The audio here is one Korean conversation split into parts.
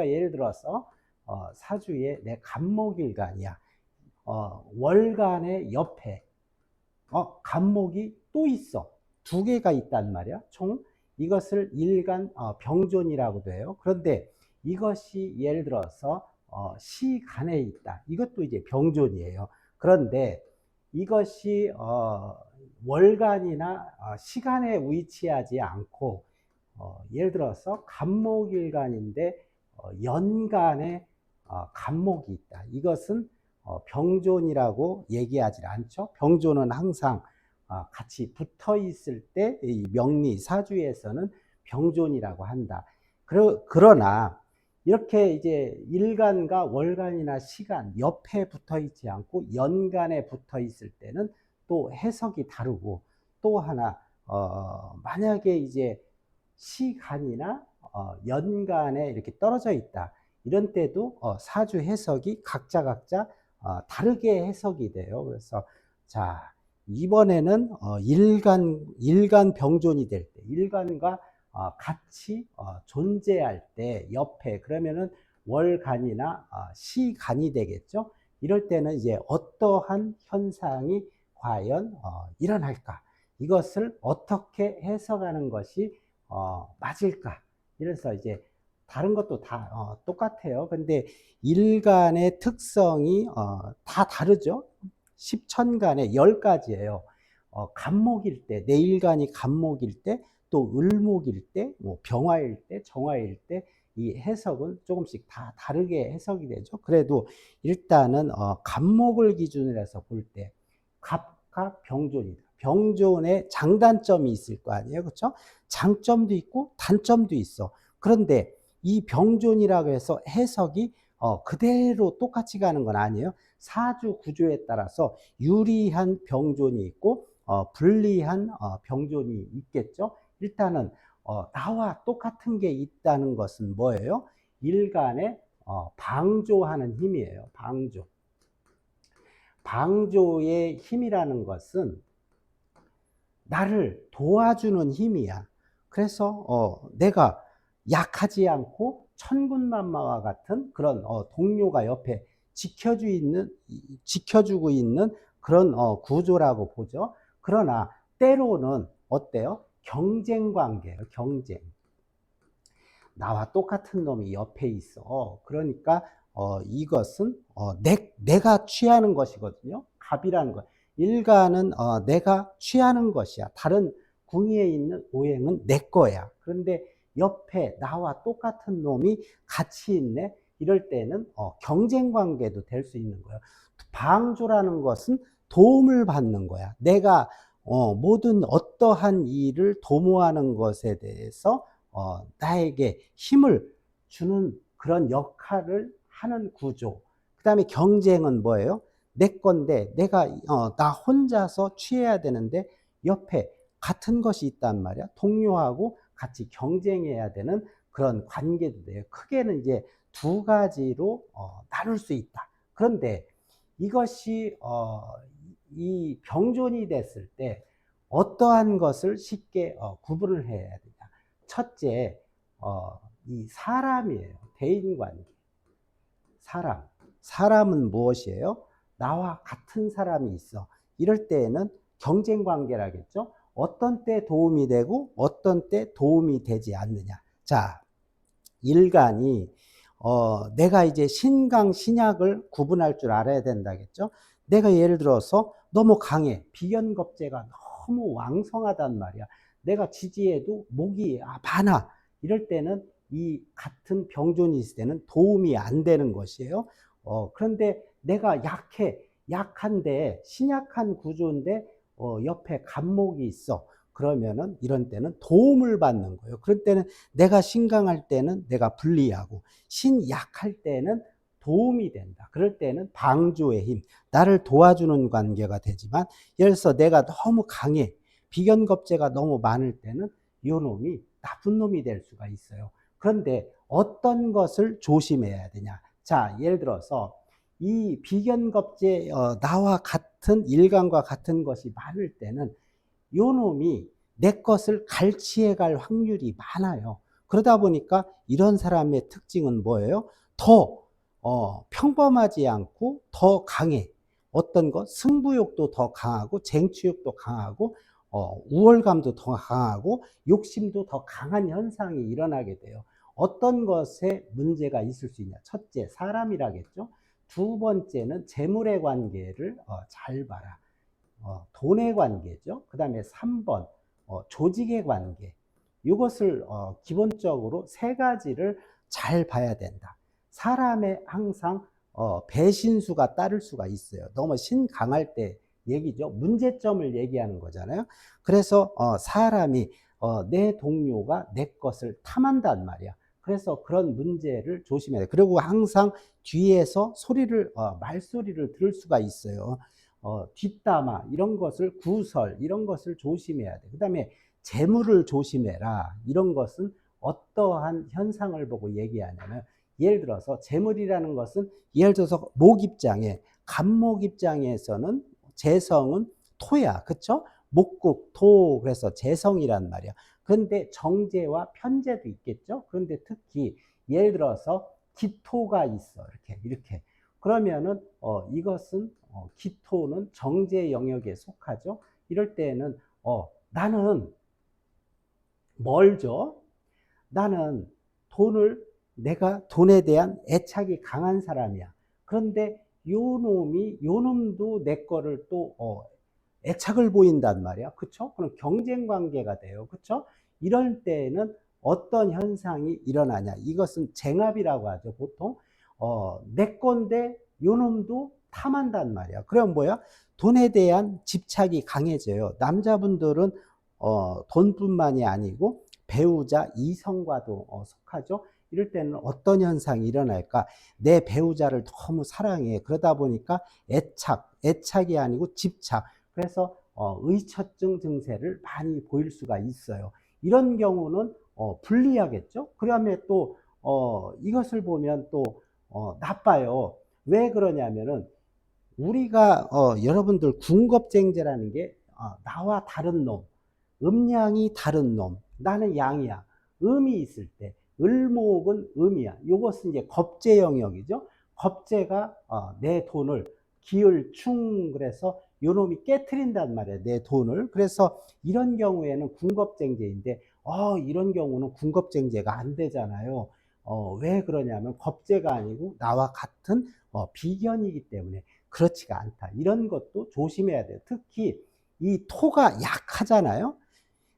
그러니까 예를 들어서 어, 사주에 내 간목일간이야. 어, 월간의 옆에 어, 간목이 또 있어. 두 개가 있단 말이야. 총 이것을 일간 어, 병존이라고도 해요. 그런데 이것이 예를 들어서 어, 시간에 있다. 이것도 이제 병존이에요. 그런데 이것이 어, 월간이나 어, 시간에 위치하지 않고 어, 예를 들어서 간목일간인데 어, 연간에 어, 간목이 있다. 이것은 어, 병존이라고 얘기하지 않죠. 병존은 항상 어, 같이 붙어 있을 때 이 명리 사주에서는 병존이라고 한다. 그러, 그러나 이렇게 이제 일간과 월간이나 시간 옆에 붙어 있지 않고 연간에 붙어 있을 때는 또 해석이 다르고 또 하나 어, 만약에 이제 시간이나 어, 연간에 이렇게 떨어져 있다. 이런 때도 어, 사주 해석이 각자 각자 어, 다르게 해석이 돼요. 그래서 자 이번에는 어, 일간 일간 병존이 될 때, 일간과 어, 같이 어, 존재할 때 옆에 그러면은 월간이나 어, 시간이 되겠죠. 이럴 때는 이제 어떠한 현상이 과연 어, 일어날까? 이것을 어떻게 해석하는 것이 어, 맞을까? 이래서 이제 다른 것도 다 어, 똑같아요. 근데 일간의 특성이 어, 다 다르죠. 십천간에 열 가지예요. 어, 간목일 때, 내일간이 간목일 때, 또 을목일 때, 뭐 병화일 때, 정화일 때, 이 해석은 조금씩 다 다르게 해석이 되죠. 그래도 일단은 어, 간목을 기준으로 해서 볼 때, 갑과 병존이다. 병존에 장단점이 있을 거 아니에요. 그렇죠? 장점도 있고 단점도 있어. 그런데 이 병존이라고 해서 해석이 어, 그대로 똑같이 가는 건 아니에요. 사주 구조에 따라서 유리한 병존이 있고 어, 불리한 어, 병존이 있겠죠. 일단은 어, 나와 똑같은 게 있다는 것은 뭐예요? 일간에 어, 방조하는 힘이에요. 방조. 방조의 힘이라는 것은 나를 도와주는 힘이야. 그래서 어, 내가 약하지 않고 천군만마와 같은 그런 어, 동료가 옆에 지켜주 있는 지켜주고 있는 그런 어, 구조라고 보죠. 그러나 때로는 어때요? 경쟁 관계예요. 경쟁. 나와 똑같은 놈이 옆에 있어. 그러니까 어, 이것은 어, 내, 내가 취하는 것이거든요. 갑이라는 것. 일간은 어, 내가 취하는 것이야. 다른 궁위에 있는 오행은 내 거야. 그런데 옆에 나와 똑같은 놈이 같이 있네. 이럴 때는 어, 경쟁 관계도 될 수 있는 거예요. 방조라는 것은 도움을 받는 거야. 내가 어, 모든 어떠한 일을 도모하는 것에 대해서 어, 나에게 힘을 주는 그런 역할을 하는 구조. 그 다음에 경쟁은 뭐예요? 내 건데 내가 어, 나 혼자서 취해야 되는데 옆에 같은 것이 있단 말이야. 동료하고 같이 경쟁해야 되는 그런 관계도 돼요. 크게는 이제 두 가지로 어, 나눌 수 있다. 그런데 이것이 어, 이 병존이 됐을 때 어떠한 것을 쉽게 어, 구분을 해야 되냐. 첫째, 어, 이 사람이에요. 대인관계. 사람. 사람은 무엇이에요? 나와 같은 사람이 있어. 이럴 때에는 경쟁 관계라겠죠. 어떤 때 도움이 되고 어떤 때 도움이 되지 않느냐. 자, 일간이 어, 내가 이제 신강 신약을 구분할 줄 알아야 된다겠죠. 내가 예를 들어서 너무 강해. 비견겁제가 너무 왕성하단 말이야. 내가 지지해도 목이 아, 많아. 이럴 때는 이 같은 병존이 있을 때는 도움이 안 되는 것이에요. 어, 그런데 내가 약해. 약한데, 신약한 구조인데, 어, 옆에 간목이 있어. 그러면은 이런 때는 도움을 받는 거예요. 그럴 때는 내가 신강할 때는 내가 불리하고, 신약할 때는 도움이 된다. 그럴 때는 방조의 힘, 나를 도와주는 관계가 되지만, 예를 들어서 내가 너무 강해. 비견겁제가 너무 많을 때는 이 놈이 나쁜 놈이 될 수가 있어요. 그런데 어떤 것을 조심해야 되냐. 자, 예를 들어서 이 비견겁제 어, 나와 같 은 일간과 같은 것이 많을 때는 요 놈이 내 것을 갈취해 갈 확률이 많아요. 그러다 보니까 이런 사람의 특징은 뭐예요? 더 어, 평범하지 않고 더 강해. 어떤 것 승부욕도 더 강하고 쟁취욕도 강하고 어, 우월감도 더 강하고 욕심도 더 강한 현상이 일어나게 돼요. 어떤 것에 문제가 있을 수 있냐? 첫째, 사람이라겠죠. 두 번째는 재물의 관계를 어, 잘 봐라. 어, 돈의 관계죠. 그 다음에 3번, 어, 조직의 관계. 이것을 어, 기본적으로 세 가지를 잘 봐야 된다. 사람의 항상 어, 배신수가 따를 수가 있어요. 너무 신강할 때 얘기죠. 문제점을 얘기하는 거잖아요. 그래서 어, 사람이 어, 내 동료가 내 것을 탐한단 말이야. 그래서 그런 문제를 조심해야 돼. 그리고 항상 뒤에서 소리를 어, 말소리를 들을 수가 있어요. 어, 뒷담화 이런 것을 구설 이런 것을 조심해야 돼. 그 다음에 재물을 조심해라. 이런 것은 어떠한 현상을 보고 얘기하냐면 예를 들어서 재물이라는 것은 예를 들어서 목 입장에 간목 입장에서는 재성은 토야. 그쵸? 목국 토 그래서 재성이란 말이야. 그런데 정제와 편제도 있겠죠. 그런데 특히 예를 들어서 기토가 있어. 이렇게 이렇게. 그러면은 어 이것은 어, 기토는 정제 영역에 속하죠. 이럴 때는 어 나는 멀죠. 나는 돈을 내가 돈에 대한 애착이 강한 사람이야. 그런데 요 놈이 요 놈도 내 거를 또 어, 애착을 보인단 말이야. 그쵸? 그럼 경쟁 관계가 돼요. 그쵸? 이럴 때는 어떤 현상이 일어나냐. 이것은 쟁압이라고 하죠. 보통 어, 내 건데 요 놈도 탐한단 말이야. 그럼 뭐야? 돈에 대한 집착이 강해져요. 남자분들은 어, 돈뿐만이 아니고 배우자 이성과도 어, 속하죠. 이럴 때는 어떤 현상이 일어날까? 내 배우자를 너무 사랑해. 그러다 보니까 애착, 애착이 아니고 집착. 그래서 어, 의처증 증세를 많이 보일 수가 있어요. 이런 경우는 어, 불리하겠죠. 그러면 또 어, 이것을 보면 또 어, 나빠요. 왜 그러냐면은 우리가 어, 여러분들 군겁쟁제라는 게 어, 나와 다른 놈, 음양이 다른 놈, 나는 양이야. 음이 있을 때 을목은 음이야. 이것은 이제 겁제 영역이죠. 겁제가 어, 내 돈을 기을충 그래서 요놈이 깨트린단 말이야. 내 돈을. 그래서 이런 경우에는 군겁쟁제인데 어, 이런 경우는 군겁쟁제가 안 되잖아요. 어, 왜 그러냐면 겁제가 아니고 나와 같은 어, 비견이기 때문에 그렇지가 않다. 이런 것도 조심해야 돼요. 특히 이 토가 약하잖아요.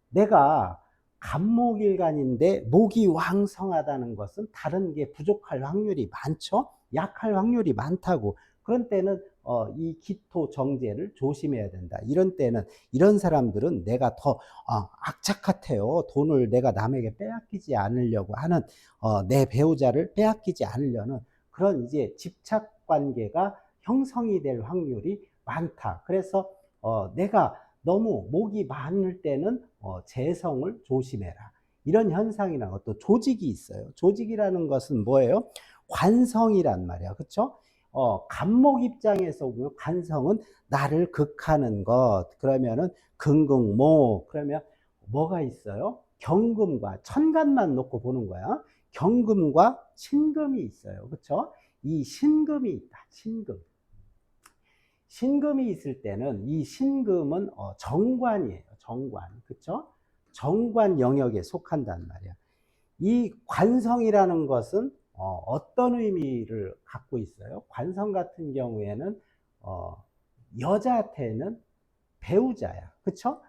내가 간목일간인데 목이 왕성하다는 것은 다른 게 부족할 확률이 많죠. 약할 확률이 많다고. 그런 때는 어, 이 기토 정제를 조심해야 된다. 이런 때는 이런 사람들은 내가 더 어, 악착 같아요. 돈을 내가 남에게 빼앗기지 않으려고 하는 어, 내 배우자를 빼앗기지 않으려는 그런 이제 집착 관계가 형성이 될 확률이 많다. 그래서 어, 내가 너무 목이 많을 때는 어, 재성을 조심해라. 이런 현상이나 또 조직이 있어요. 조직이라는 것은 뭐예요? 관성이란 말이야. 그쵸? 어, 간목 입장에서 보면 관성은 나를 극하는 것. 그러면은 긍긍모. 그러면 뭐가 있어요? 경금과 천간만 놓고 보는 거야. 경금과 신금이 있어요. 그쵸? 이 신금이 있다. 신금. 신금이 있을 때는 이 신금은 어, 정관이에요. 정관. 그쵸? 정관 영역에 속한단 말이야. 이 관성이라는 것은 어, 떤 의미를 갖고 있어요? 관성 같은 경우에는 어, 여자한테는 배우자야. 그쵸?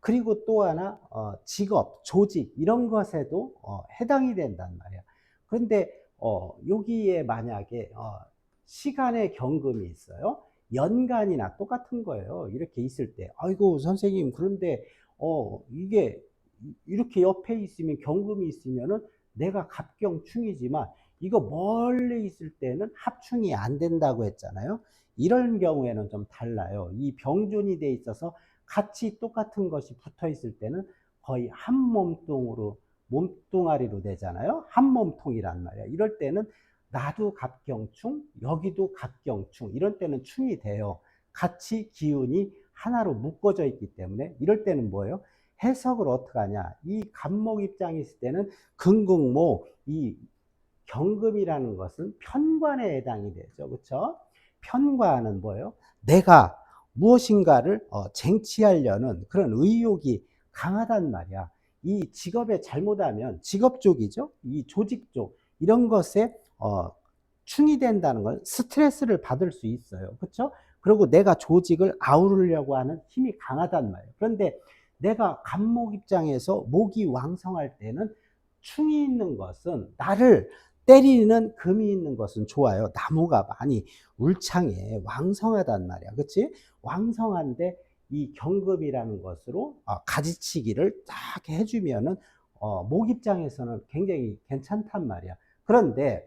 그리고 또 하나 어, 직업, 조직 이런 것에도 어, 해당이 된단 말이야. 그런데 어, 여기에 만약에 어, 시간의 경금이 있어요. 연간이나 똑같은 거예요. 이렇게 있을 때, 아이고 선생님 그런데 어 이게 이렇게 옆에 있으면 경금이 있으면은 내가 갑경충이지만 이거 멀리 있을 때는 합충이 안 된다고 했잖아요. 이런 경우에는 좀 달라요. 이 병존이 돼 있어서 같이 똑같은 것이 붙어 있을 때는 거의 한 몸뚱으로 몸뚱아리로 되잖아요. 한 몸통이란 말이야. 이럴 때는 나도 갑경충, 여기도 갑경충, 이런 때는 충이 돼요. 같이 기운이 하나로 묶어져 있기 때문에 이럴 때는 뭐예요? 해석을 어떻게 하냐? 이 간목 입장에 있을 때는 근극목, 이 경금이라는 것은 편관에 해당이 되죠. 그렇죠? 편관은 뭐예요? 내가 무엇인가를 어, 쟁취하려는 그런 의욕이 강하단 말이야. 이 직업에 잘못하면 직업 쪽이죠. 이 조직 쪽 이런 것에 어, 충이 된다는 건 스트레스를 받을 수 있어요. 그렇죠? 그리고 내가 조직을 아우르려고 하는 힘이 강하단 말이에요. 그런데 내가 간목 입장에서 목이 왕성할 때는 충이 있는 것은 나를 때리는 금이 있는 것은 좋아요. 나무가 많이 울창해 왕성하단 말이야. 그렇지? 왕성한데 이 경금이라는 것으로 어, 가지치기를 딱 해주면은 어, 목 입장에서는 굉장히 괜찮단 말이야. 그런데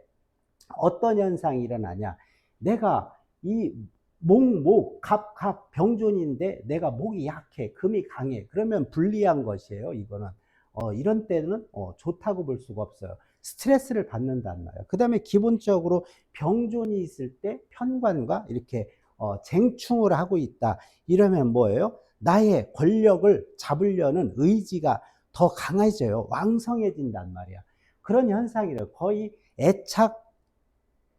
어떤 현상이 일어나냐? 내가 이 목, 목, 갑, 갑, 병존인데 내가 목이 약해, 금이 강해. 그러면 불리한 것이에요, 이거는. 어, 이런 때는 어, 좋다고 볼 수가 없어요. 스트레스를 받는단 말이에요. 그 다음에 기본적으로 병존이 있을 때 편관과 이렇게 어, 쟁충을 하고 있다. 이러면 뭐예요? 나의 권력을 잡으려는 의지가 더 강해져요. 왕성해진단 말이야. 그런 현상이래요. 거의 애착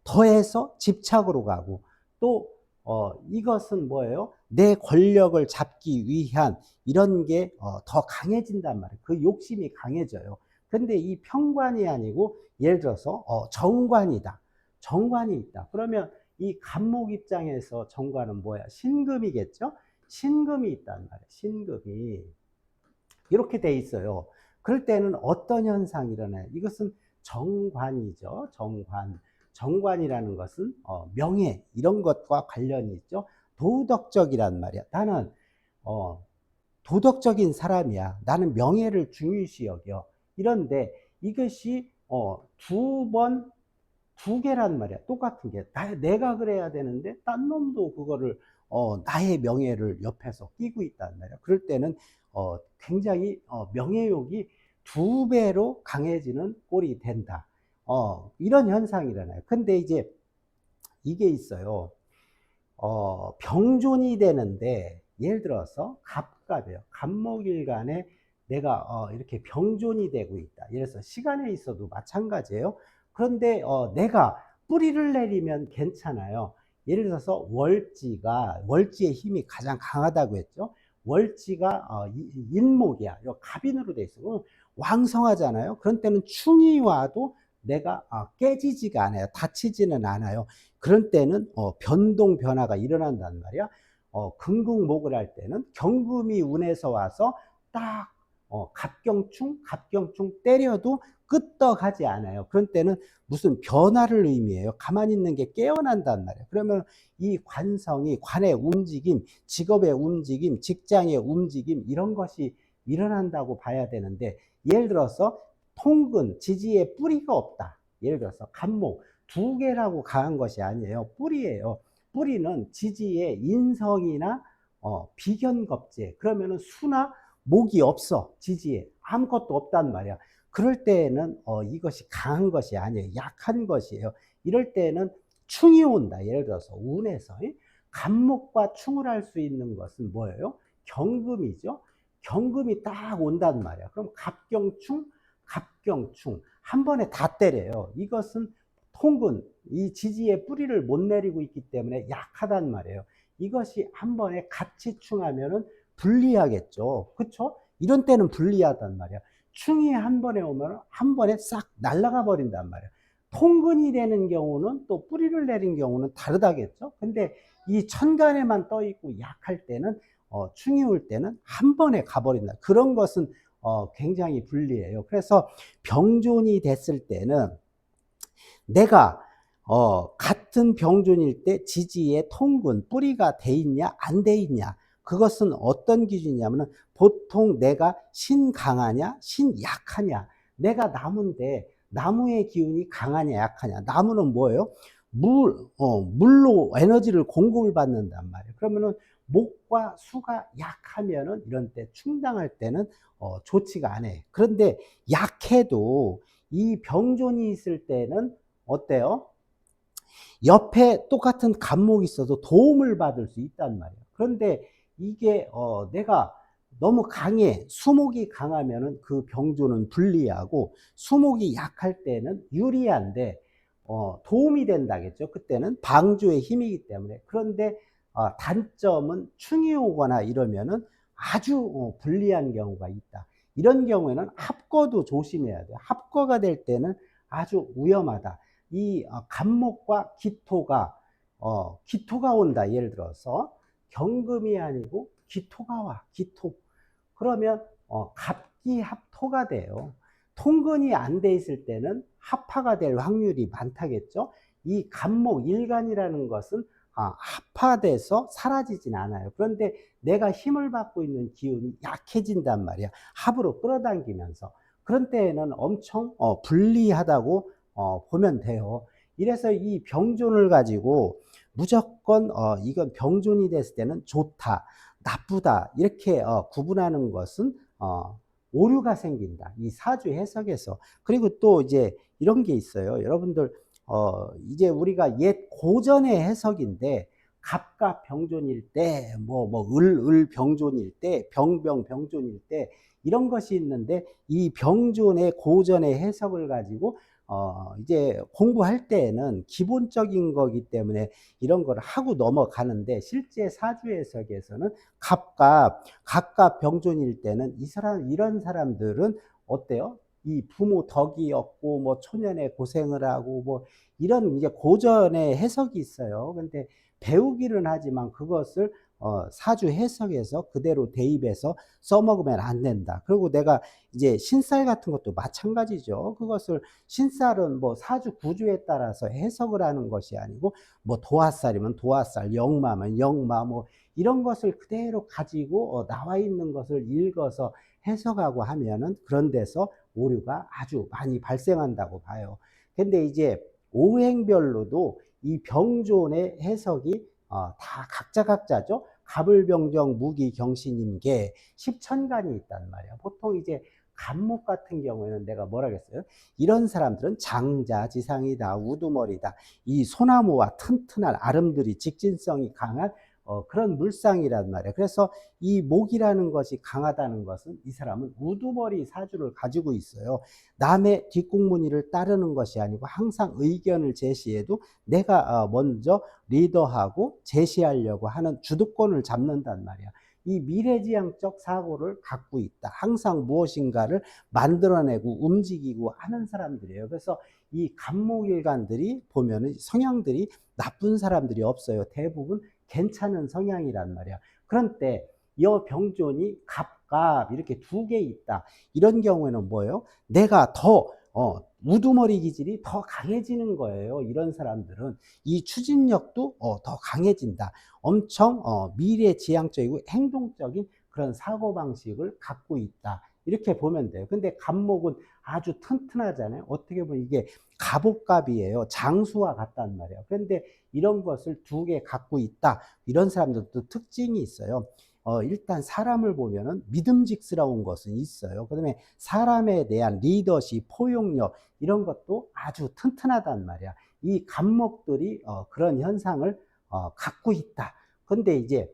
더해서 집착으로 가고 또 어, 이것은 뭐예요? 내 권력을 잡기 위한 이런 게더 강해진단 말이에요. 그 욕심이 강해져요. 근데 이 평관이 아니고 예를 들어서 어, 정관이다. 정관이 있다. 그러면 이 간목 입장에서 정관은 뭐야? 신금이겠죠? 신금이 있단 말이에요. 신금이. 이렇게 돼 있어요. 그럴 때는 어떤 현상이 일어나요? 이것은 정관이죠. 정관. 정관이라는 것은 어, 명예 이런 것과 관련이 있죠. 도덕적이란 말이야. 나는 어, 도덕적인 사람이야. 나는 명예를 중요시 여겨. 이런데 이것이 어, 두 번, 두 개란 말이야. 똑같은 게. 나, 내가 그래야 되는데, 딴 놈도 그거를, 어, 나의 명예를 옆에서 끼고 있단 말이야. 그럴 때는, 어, 굉장히, 어, 명예욕이 두 배로 강해지는 꼴이 된다. 어, 이런 현상이 일어나요. 근데 이제 이게 있어요. 어, 병존이 되는데, 예를 들어서 갑갑이에요. 갑목일간에 내가 어, 이렇게 병존이 되고 있다. 예를 들어서 시간에 있어도 마찬가지예요. 그런데 어, 내가 뿌리를 내리면 괜찮아요. 예를 들어서 월지가 월지의 힘이 가장 강하다고 했죠. 월지가 어, 인목이야. 이 갑인으로 돼 있어. 왕성하잖아요. 그런 때는 충이 와도 내가 아, 깨지지가 않아요. 다치지는 않아요. 그런 때는 어, 변동 변화가 일어난단 말이야. 어, 금국목을 할 때는 경금이 운에서 와서 딱 어, 갑경충, 갑경충 때려도 끄떡하지 않아요. 그런 때는 무슨 변화를 의미해요. 가만히 있는 게 깨어난단 말이에요. 그러면 이 관성이, 관의 움직임, 직업의 움직임, 직장의 움직임, 이런 것이 일어난다고 봐야 되는데, 예를 들어서 통근, 지지에 뿌리가 없다. 예를 들어서 간목, 두 개라고 강한 것이 아니에요. 뿌리예요. 뿌리는 지지의 인성이나 어, 비견겁제, 그러면은 수나 목이 없어 지지에 아무것도 없단 말이야. 그럴 때는 어, 이것이 강한 것이 아니에요. 약한 것이에요. 이럴 때는 충이 온다. 예를 들어서 운에서 간목과 충을 할 수 있는 것은 뭐예요? 경금이죠. 경금이 딱 온단 말이야. 그럼 갑경충, 갑경충 한 번에 다 때려요. 이것은 통근, 이 지지의 뿌리를 못 내리고 있기 때문에 약하단 말이에요. 이것이 한 번에 같이 충하면은 불리하겠죠. 그쵸? 이런 때는 불리하단 말이야. 충이 한 번에 오면 한 번에 싹 날아가 버린단 말이야. 통근이 되는 경우는 또 뿌리를 내린 경우는 다르다겠죠. 근데 이 천간에만 떠 있고 약할 때는 어, 충이 올 때는 한 번에 가버린다. 그런 것은 어, 굉장히 불리해요. 그래서 병존이 됐을 때는 내가 어, 같은 병존일 때 지지에 통근 뿌리가 돼 있냐 안 돼 있냐 그것은 어떤 기준이냐면은 보통 내가 신 강하냐, 신 약하냐. 내가 나무인데 나무의 기운이 강하냐, 약하냐. 나무는 뭐예요? 물, 어, 물로 에너지를 공급을 받는단 말이에요. 그러면은 목과 수가 약하면은 이런 때 충당할 때는 어, 좋지가 않아요. 그런데 약해도 이 병존이 있을 때는 어때요? 옆에 똑같은 간목이 있어도 도움을 받을 수 있단 말이에요. 그런데 이게 어 내가 너무 강해 수목이 강하면은 그 병조는 불리하고 수목이 약할 때는 유리한데 어, 도움이 된다겠죠. 그때는 방조의 힘이기 때문에 그런데 어, 단점은 충이 오거나 이러면은 아주 어, 불리한 경우가 있다. 이런 경우에는 합거도 조심해야 돼요. 합거가 될 때는 아주 위험하다. 이 어, 간목과 기토가 어, 기토가 온다. 예를 들어서 경금이 아니고 기토가 와. 기토. 그러면 어, 갑기 합토가 돼요. 통근이 안 돼 있을 때는 합파가 될 확률이 많다겠죠. 이 간목 일간이라는 것은 아, 합파돼서 사라지진 않아요. 그런데 내가 힘을 받고 있는 기운이 약해진단 말이야. 합으로 끌어당기면서. 그런 때에는 엄청 어, 불리하다고 어, 보면 돼요. 이래서 이 병존을 가지고 무조건 어, 이건 병존이 됐을 때는 좋다, 나쁘다 이렇게 어, 구분하는 것은 어, 오류가 생긴다. 이 사주 해석에서. 그리고 또 이제 이런 게 있어요. 여러분들 어, 이제 우리가 옛 고전의 해석인데 갑과 병존일 때, 뭐, 뭐, 을, 을 병존일 때, 병 병 병존일 때, 이런 것이 있는데, 이 병존의 고전의 해석을 가지고, 어, 이제 공부할 때에는 기본적인 거기 때문에 이런 걸 하고 넘어가는데, 실제 사주 해석에서는 갑과, 갑과 병존일 때는 이 사람, 이런 사람들은 어때요? 이 부모 덕이 없고 뭐 초년에 고생을 하고 뭐 이런 이제 고전의 해석이 있어요. 근데 배우기는 하지만 그것을 어, 사주 해석에서 그대로 대입해서 써먹으면 안 된다. 그리고 내가 이제 신살 같은 것도 마찬가지죠. 그것을 신살은 뭐 사주 구조에 따라서 해석을 하는 것이 아니고 뭐 도화살이면 도화살, 영마면 영마 뭐 이런 것을 그대로 가지고 어, 나와 있는 것을 읽어서 해석하고 하면은 그런 데서 오류가 아주 많이 발생한다고 봐요. 근데 이제 오행별로도 이 병존의 해석이 어, 다 각자 각자죠. 갑을병정 무기 경신임계 십천간이 있단 말이야. 보통 이제 간목 같은 경우에는 내가 뭐라겠어요? 이런 사람들은 장자 지상이다, 우두머리다. 이 소나무와 튼튼한 아름드리 직진성이 강한 어, 그런 물상이란 말이에요. 그래서 이 목이라는 것이 강하다는 것은 이 사람은 우두머리 사주를 가지고 있어요. 남의 뒷공무니를 따르는 것이 아니고 항상 의견을 제시해도 내가 어, 먼저 리더하고 제시하려고 하는 주도권을 잡는단 말이야. 이 미래지향적 사고를 갖고 있다. 항상 무엇인가를 만들어내고 움직이고 하는 사람들이에요. 그래서 이 간목일간들이 보면은 성향들이 나쁜 사람들이 없어요. 대부분 괜찮은 성향이란 말이야. 그런데 이 병존이 갑갑 이렇게 두 개 있다. 이런 경우에는 뭐예요? 내가 더 어, 우두머리 기질이 더 강해지는 거예요. 이런 사람들은 이 추진력도 어, 더 강해진다. 엄청 어, 미래 지향적이고 행동적인 그런 사고 방식을 갖고 있다. 이렇게 보면 돼요. 근데 갑목은 아주 튼튼하잖아요. 어떻게 보면 이게 갑옷갑이에요. 장수와 같단 말이에요. 그런데 이런 것을 두 개 갖고 있다. 이런 사람들도 특징이 있어요. 어, 일단 사람을 보면은 믿음직스러운 것은 있어요. 그 다음에 사람에 대한 리더십, 포용력, 이런 것도 아주 튼튼하단 말이야. 이 감목들이 어, 그런 현상을 어, 갖고 있다. 근데 이제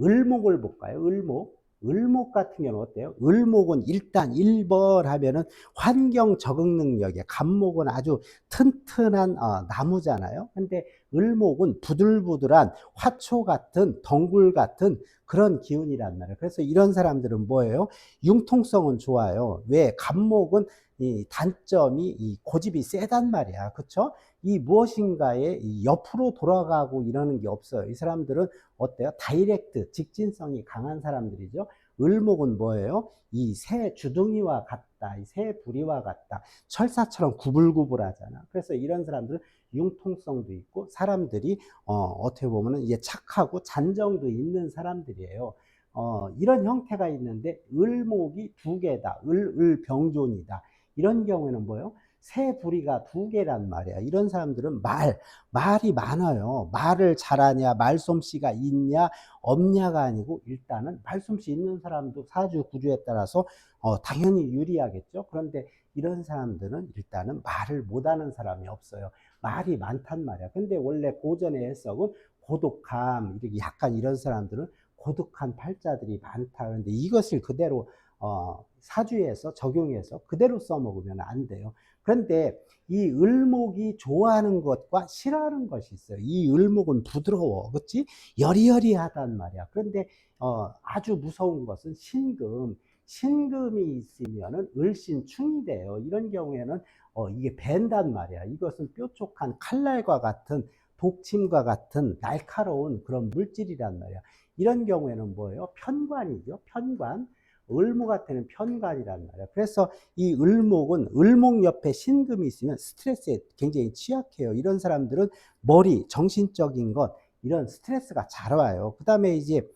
을목을 볼까요? 을목. 을목 같은 경우는 어때요? 을목은 일단 1번 하면은 환경 적응 능력에 간목은 아주 튼튼한 어, 나무잖아요. 근데 을목은 부들부들한 화초 같은 덩굴 같은 그런 기운이란 말이에요. 그래서 이런 사람들은 뭐예요? 융통성은 좋아요. 왜? 간목은 이 단점이 이 고집이 세단 말이야. 그쵸? 이 무엇인가에 이 옆으로 돌아가고 이러는 게 없어요. 이 사람들은 어때요? 다이렉트, 직진성이 강한 사람들이죠. 을목은 뭐예요? 이 새 주둥이와 같 다. 이새 부리와 같다. 철사처럼 구불구불하잖아. 그래서 이런 사람들은 융통성도 있고 사람들이 어, 어떻게 보면은 이제 착하고 잔정도 있는 사람들이에요. 어, 이런 형태가 있는데 을목이 두 개다. 을, 을 병존이다. 이런 경우에는 뭐예요? 새 부리가 두 개란 말이야. 이런 사람들은 말, 말이 많아요. 말을 잘하냐, 말솜씨가 있냐, 없냐가 아니고 일단은 말솜씨 있는 사람도 사주 구조에 따라서 어, 당연히 유리하겠죠. 그런데 이런 사람들은 일단은 말을 못하는 사람이 없어요. 말이 많단 말이야. 근데 원래 고전의 해석은 고독함, 이렇게 약간 이런 사람들은 고독한 팔자들이 많다. 그런데 이것을 그대로 어, 사주에서 적용해서 그대로 써먹으면 안 돼요. 그런데 이 을목이 좋아하는 것과 싫어하는 것이 있어요. 이 을목은 부드러워, 그렇지? 여리여리하단 말이야. 그런데 어, 아주 무서운 것은 신금. 신금이 있으면은 을신충이 돼요. 이런 경우에는 어, 이게 밴단 말이야. 이것은 뾰족한 칼날과 같은 독침과 같은 날카로운 그런 물질이란 말이야. 이런 경우에는 뭐예요? 편관이죠. 편관. 을목한테는 편관이란 말이야. 그래서 이 을목은 을목 옆에 신금이 있으면 스트레스에 굉장히 취약해요. 이런 사람들은 머리, 정신적인 것, 이런 스트레스가 잘 와요. 그 다음에 이제,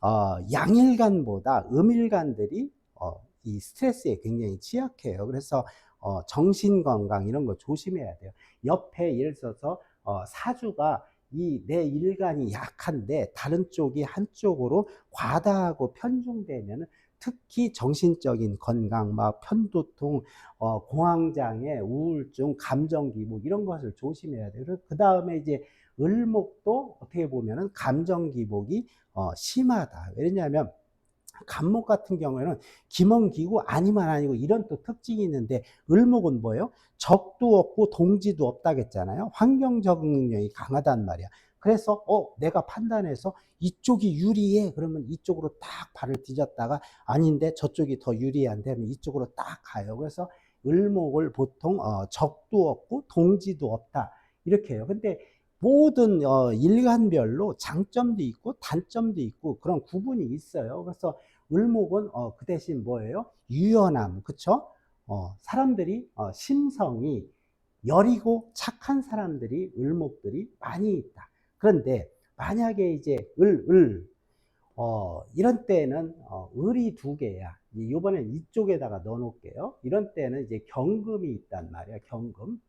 어, 양일간보다 음일간들이, 어, 이 스트레스에 굉장히 취약해요. 그래서, 어, 정신 건강 이런 거 조심해야 돼요. 옆에 예를 들어서, 어, 사주가 이내 일간이 약한데 다른 쪽이 한쪽으로 과다하고 편중되면 특히 정신적인 건강, 막 편두통, 어, 공황장애, 우울증, 감정 기복 이런 것을 조심해야 돼요. 그 다음에 이제 을목도 어떻게 보면은 감정 기복이 어, 심하다. 왜냐하면 간목 같은 경우에는 기멍기고 아니면 아니고 이런 또 특징이 있는데 을목은 뭐예요? 적도 없고 동지도 없다겠잖아요. 환경 적응 능력이 강하단 말이야. 그래서 어 내가 판단해서 이쪽이 유리해 그러면 이쪽으로 딱 발을 뒤졌다가 아닌데 저쪽이 더 유리한데 하면 이쪽으로 딱 가요. 그래서 을목을 보통 어, 적도 없고 동지도 없다 이렇게 해요. 근데 모든 어, 일간별로 장점도 있고 단점도 있고 그런 구분이 있어요. 그래서 을목은 어, 그 대신 뭐예요? 유연함, 그쵸? 어, 사람들이 어, 심성이 여리고 착한 사람들이 을목들이 많이 있다. 그런데 만약에 이제 을, 을, 어, 이런 때는 어, 을이 두 개야. 이번엔 이쪽에다가 넣어 놓을게요. 이런 때는 이제 경금이 있단 말이야. 경금.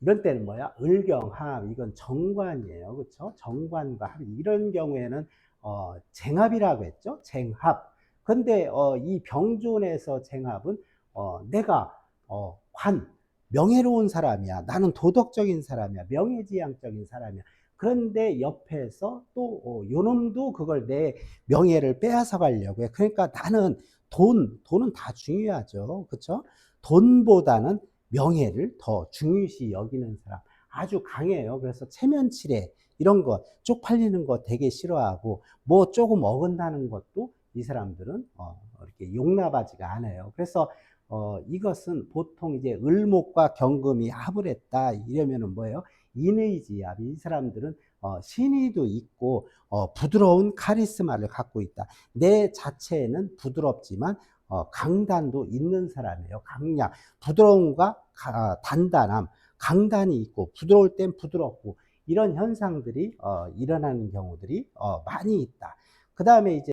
이런 때는 뭐야? 을경합. 이건 정관이에요. 그렇죠? 정관과 합. 이런 경우에는 어, 쟁합이라고 했죠. 쟁합. 근데 어, 이 병존에서 쟁합은 어, 내가 어, 관 명예로운 사람이야. 나는 도덕적인 사람이야. 명예지향적인 사람이야. 그런데 옆에서 또 어, 요놈도 그걸 내 명예를 빼앗아 가려고 해. 그러니까 나는 돈, 돈은 다 중요하죠. 그렇죠? 돈보다는 명예를 더 중요시 여기는 사람 아주 강해요. 그래서 체면치레 이런 거 쪽팔리는 거 되게 싫어하고 뭐 조금 어긋나는 것도 이 사람들은 어, 이렇게 용납하지가 않아요. 그래서 어, 이것은 보통 이제 을목과 경금이 합을 했다 이러면은 뭐예요? 인의지압. 이 사람들은 어, 신의도 있고 어, 부드러운 카리스마를 갖고 있다. 내 자체는 부드럽지만 어, 강단도 있는 사람이에요. 강약, 부드러움과 가, 단단함, 강단이 있고 부드러울 땐 부드럽고 이런 현상들이 어, 일어나는 경우들이 어, 많이 있다. 그 다음에 이제